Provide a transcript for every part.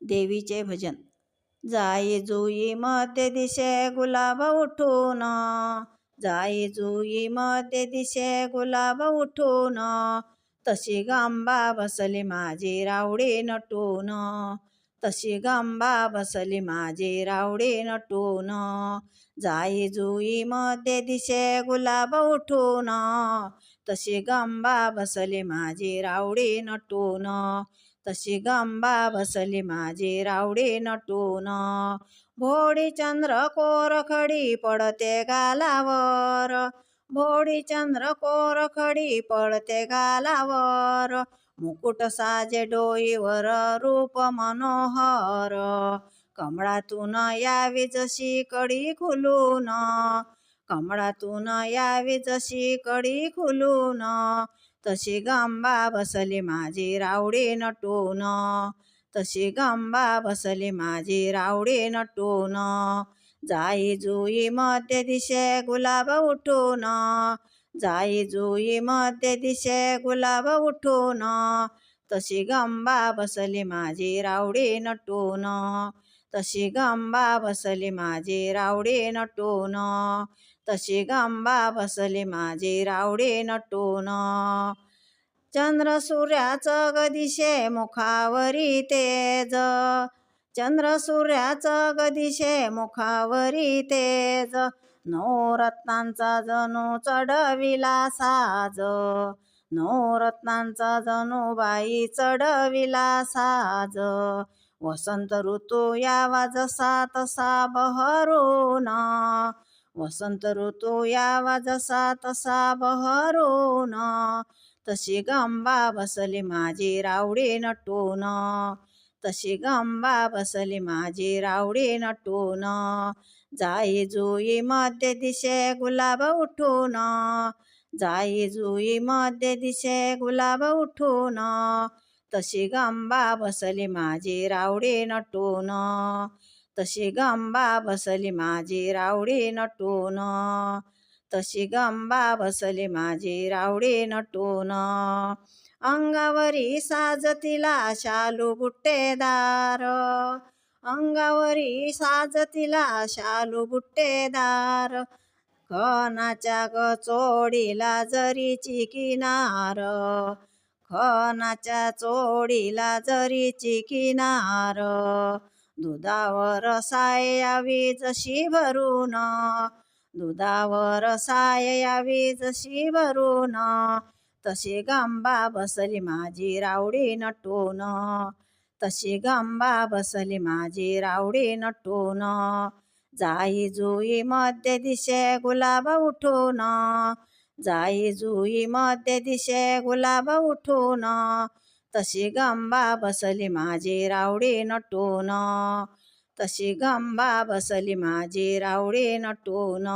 देवीचे भजन. जाई जुई मध्ये दिशे गुलाब उठून. जाई जुई मध्ये दिशे गुलाब उठून. तशी गांबा बसली माझी रावडी नटून. तशी गांबा बसली माझी रावडी नटून. जाई जुई मते दिशे गुलाब उठून. तशी गांबा बसली माझी रावडी नटून. तशी गांबा बसली माझी रावडी नटून. भोडी चंद्र कोरखडी पडते गालावर. भोडी चंद्र कोरखडी पडते गालावर. मुकुट साजे डोईवर रूप मनोहर. कमळातून यावी जशी कडी खुलून. कमळातून यावी जशी कडी खुलून. तशी गांबा बसली माझे रावडे नटोन. तशी गांबा बसली माझे रावडे नटोन. जाई जुई मध्य दिशे गुलाब उठोन. जाई जुई मध्य दिशे गुलाब उठोन. तशी गांबा बसली माझे रावडे नटोन. तशी गांबा बसली माझे रावडे नटोन. तशी गांबा बसली माझी रावडी नटून. चंद्र सूर्याचं गदिशे मुखावरी तेज. चंद्र सूर्याचं गदिशे मुखावरी तेज. नवरत्नांचा जणू चढविला साज. नवरत्नांचा जणू बाई चढविला साज. वसंत ऋतू यावा जसा तसा बहरून. वसंत ऋतू यावा जसा तसा बहरून. तशी गंबा बसली माझी रावडी नटून. तशी गंबा बसली माझी रावडी नटून. जाई जुई मध्य दिशे गुलाब उठून. जाई जुई मध्य दिशे गुलाब उठून. तशी गंबा बसली माझी रावडी नटून. तशी गंबा बसली माझी रावडी नटून. तशी गंबा बसली माझी रावडी नटून. अंगावरी साजतीला शालू बुट्टेदार. अंगावरी साज तिला शालू बुट्टेदार. खनाच्या ग चोडीला जरीची किनार. खनाच्या चोडीला जरीची किनार. दुधावर सायावी जशी भरून. दुधावर सायावी जशी भरून. तशी गांबा बसली माझी रावडी नटून. तशी गांबा बसली माझी रावडी नटून. जाई जुई मध्य दिशे गुलाब उठून. जाई जुई मध्य दिशे गुलाब उठून. तशी गंबा बसली माझी रावडी नटून. तशी गंबा बसली माझी रावडी नटून.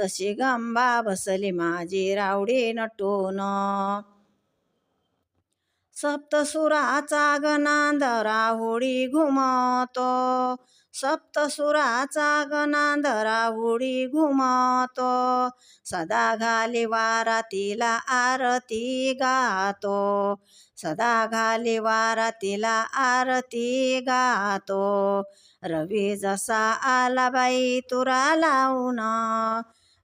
तशी गंबा बसली माझी रावडी नटून. सप्तसुराचा गनांद राहुडी घुमतो. सप्तसुराचा गनांदरा उडी घुमतो. सदा घाली वारातीला आरती गातो. सदा घाली वारातीला आरती गातो. रवी जसा आला बाई तुरा लावून.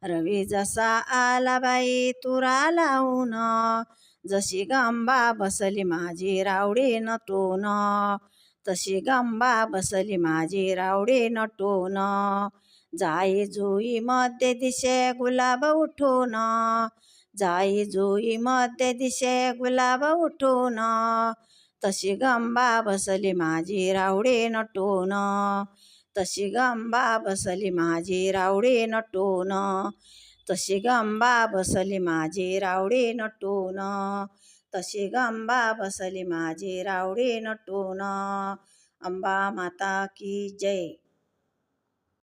रवी जसा आला बाई तुरा लावून. जशी गंबा बसली माझी रावडी नटून तशी गंबा बसली माझी रावडी नटून. जाई जुई मध्ये दिशे गुलाब उठून. जाई जुई मध्ये दिशे गुलाब उठून. तशी गंबा बसली माझी रावडी नटून. तशी गंबा बसली माझी रावडी नटून. तशी गंबा बसली माझी रावडी नटून. तशी गंबा बसली माझी रावडी नटून. अंबा माता की जय.